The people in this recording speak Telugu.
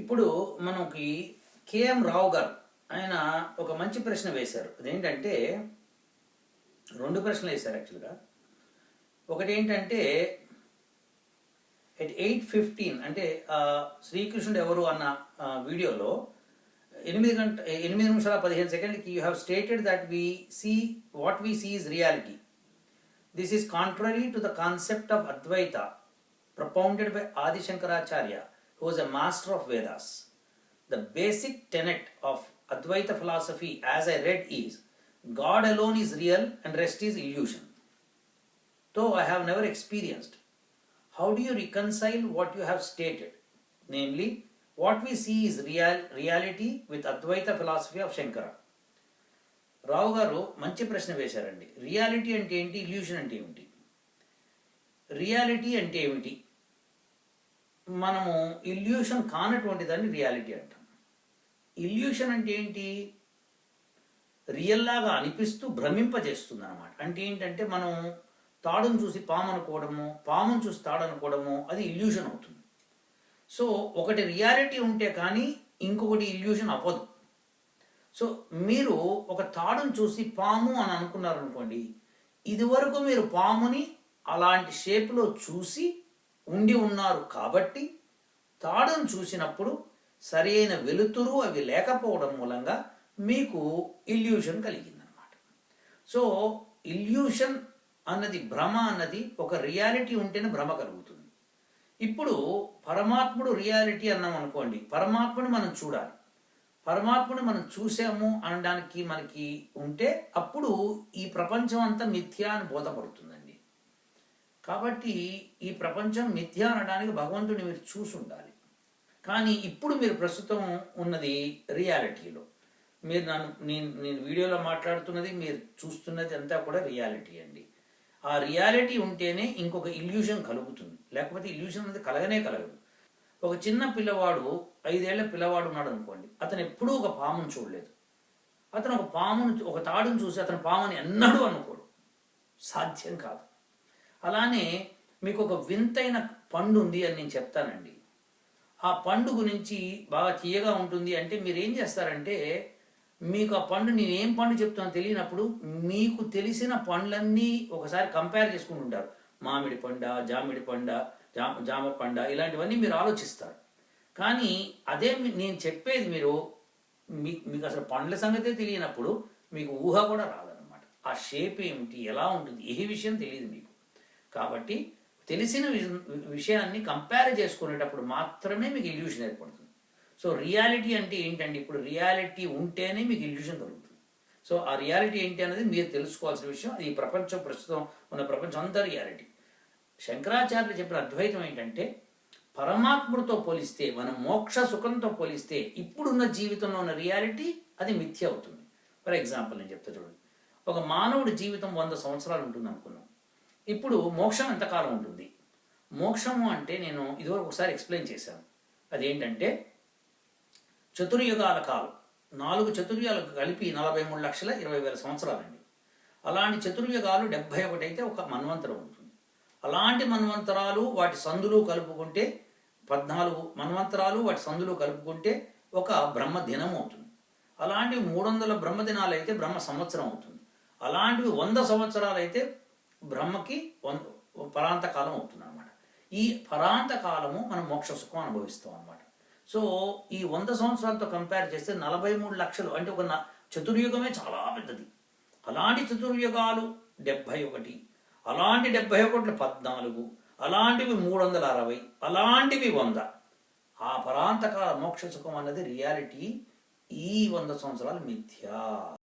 ఇప్పుడు మనకి కేఎం రావు గారు ఆయన ఒక మంచి ప్రశ్న వేశారు. అదేంటంటే రెండు ప్రశ్నలు వేశారు యాక్చువల్గా ఒకటి ఏంటంటే ఎట్ ఎయిట్ ఫిఫ్టీన్ అంటే శ్రీకృష్ణుడు ఎవరు అన్న వీడియోలో ఎనిమిది గంట ఎనిమిది నిమిషాల పదిహేను సెకండ్కి you have stated that we see what we see is reality this is contrary to the concept of Advaita propounded by Adi Shankaracharya who was a master of Vedas. The basic tenet of Advaita philosophy, as I read, is God alone is real and rest is illusion. Though I have never experienced, how do you reconcile what you have stated? Namely, what we see is real reality with Advaita philosophy of Shankara. Rao garu మంచి ప్రశ్న వేశారండి రియాలిటీ అంటే ఏంటి ఇల్యూషన్ అంటే ఏమిటి రియాలిటీ అంటే ఏమిటి మనము ఇల్యూషన్ కానటువంటి దాన్ని రియాలిటీ అంటాం. ఇల్యూషన్ అంటే ఏంటి? రియల్ లాగా అనిపిస్తూ భ్రమింపజేస్తుంది అనమాట అంటే ఏంటంటే మనం తాడును చూసి పాము అనుకోవడము పామును చూసి తాడు అనుకోవడము అది ఇల్యూషన్ అవుతుంది. సో ఒకటి రియాలిటీ ఉంటే కానీ ఇంకొకటి ఇల్యూషన్ అవ్వదు. సో మీరు ఒక తాడును చూసి పాము అని అనుకున్నారనుకోండి ఇదివరకు మీరు పాముని అలాంటి షేప్లో చూసి ఉండి ఉన్నారు కాబట్టి తాడును చూసినప్పుడు సరైన వెలుతురు అవి లేకపోవడం మూలంగా మీకు ఇల్యూషన్ కలిగిందనమాట సో ఇల్యూషన్ అన్నది భ్రమ అన్నది ఒక రియాలిటీ ఉంటేనే భ్రమ కలుగుతుంది. ఇప్పుడు పరమాత్ముడు రియాలిటీ అన్నాం అనుకోండి పరమాత్ముని మనం చూడాలి. పరమాత్ముని మనం చూసాము అనడానికి మనకి ఉంటే అప్పుడు ఈ ప్రపంచం అంతా మిథ్యా అని బోధపడుతుందండి. కాబట్టి ఈ ప్రపంచం మిథ్య అనడానికి భగవంతుడిని మీరు చూసి ఉండాలి కానీ ఇప్పుడు మీరు ప్రస్తుతం ఉన్నది రియాలిటీలో. మీరు నన్ను నేను నేను వీడియోలో మాట్లాడుతున్నది మీరు చూస్తున్నది అంతా కూడా రియాలిటీ అండి. ఆ రియాలిటీ ఉంటేనే ఇంకొక ఇల్యూషన్ కలుగుతుంది. లేకపోతే ఇల్యూషన్ అనేది కలగనే కలగదు. ఒక చిన్న పిల్లవాడు ఐదేళ్ళ పిల్లవాడు ఉన్నాడు అనుకోండి అతను ఎప్పుడూ ఒక పామును చూడలేదు. అతను ఒక పామును ఒక తాడును చూసి అతను పాముని ఎన్నడూ అనుకోడు. సాధ్యం కాదు. అలానే మీకు ఒక వింతైన పండు ఉంది అని నేను చెప్తానండి. ఆ పండు గురించి బాగా తీయగా ఉంటుంది అంటే మీరు ఏం చేస్తారంటే మీకు ఆ పండు నేను ఏం పండు చెప్తానో తెలియనప్పుడు మీకు తెలిసిన పండ్లన్నీ ఒకసారి కంపేర్ చేసుకుంటుంటారు మామిడి పండ జామిడి పండ జామ జామ పండ ఇలాంటివన్నీ మీరు ఆలోచిస్తారు. కానీ అదే మీ- నేను చెప్పేది మీరు మీ మీకు అసలు పండ్ల సంగతే తెలియనప్పుడు మీకు ఊహ కూడా రాదనమాట ఆ షేప్ ఏమిటి ఎలా ఉంటుంది ఏ విషయం తెలియదు మీకు. కాబట్టి తెలిసిన విషయాన్ని కంపేర్ చేసుకునేటప్పుడు మాత్రమే మీకు ఇల్యూషన్ ఏర్పడుతుంది. సో రియాలిటీ అంటే ఏంటండి? ఇప్పుడు రియాలిటీ ఉంటేనే మీకు ఇల్యూషన్ కలుగుతుంది. సో ఆ రియాలిటీ ఏంటి అనేది మీరు తెలుసుకోవాల్సిన విషయం. అది ఈ ప్రపంచం ప్రస్తుతం ఉన్న ప్రపంచం అంతా రియాలిటీ శంకరాచార్యులు చెప్పిన అద్వైతం ఏంటంటే పరమాత్ముడితో పోలిస్తే మన మోక్ష సుఖంతో పోలిస్తే ఇప్పుడున్న జీవితంలో ఉన్న రియాలిటీ అది మిథ్య అవుతుంది. ఫర్ ఎగ్జాంపుల్ నేను చెప్తా చూడండి. ఒక మానవుడి జీవితం వంద సంవత్సరాలు ఉంటుంది అనుకున్నాం ఇప్పుడు మోక్షం ఎంతకాలం ఉంటుంది? మోక్షము అంటే నేను ఇదివరకు ఒకసారి ఎక్స్ప్లెయిన్ చేశాను. అదేంటంటే చతుర్యుగాల కాలం. నాలుగు చతుర్యాలకు కలిపి నలభై మూడు లక్షల ఇరవై వేల సంవత్సరాలండి. అలాంటి చతుర్యుగాలు డెబ్భై ఒకటి అయితే ఒక మన్వంతరం ఉంటుంది. అలాంటి మన్వంతరాలు వాటి సందులు కలుపుకుంటే పద్నాలుగు మన్వంతరాలు వాటి సందులు కలుపుకుంటే ఒక బ్రహ్మ దినం అవుతుంది. అలాంటివి మూడు వందల బ్రహ్మదినాలు అయితే బ్రహ్మ సంవత్సరం అవుతుంది. అలాంటివి వంద సంవత్సరాలు అయితే బ్రహ్మకి పరాంత కాలం అవుతుంది అనమాట ఈ పరాంత కాలము మనం మోక్ష సుఖం అనుభవిస్తాం అనమాట సో ఈ వంద సంవత్సరాలతో కంపేర్ చేస్తే నలభై మూడు లక్షలు అంటే ఒక చతుర్యుగమే చాలా పెద్దది. అలాంటి చతుర్యుగాలు డెబ్భై ఒకటి అలాంటి డెబ్భై ఒకటి పద్నాలుగు అలాంటివి మూడు వందల అరవై అలాంటివి వంద. ఆ పరాంతకాల మోక్ష సుఖం అన్నది రియాలిటీ ఈ వంద సంవత్సరాలు మిథ్యా.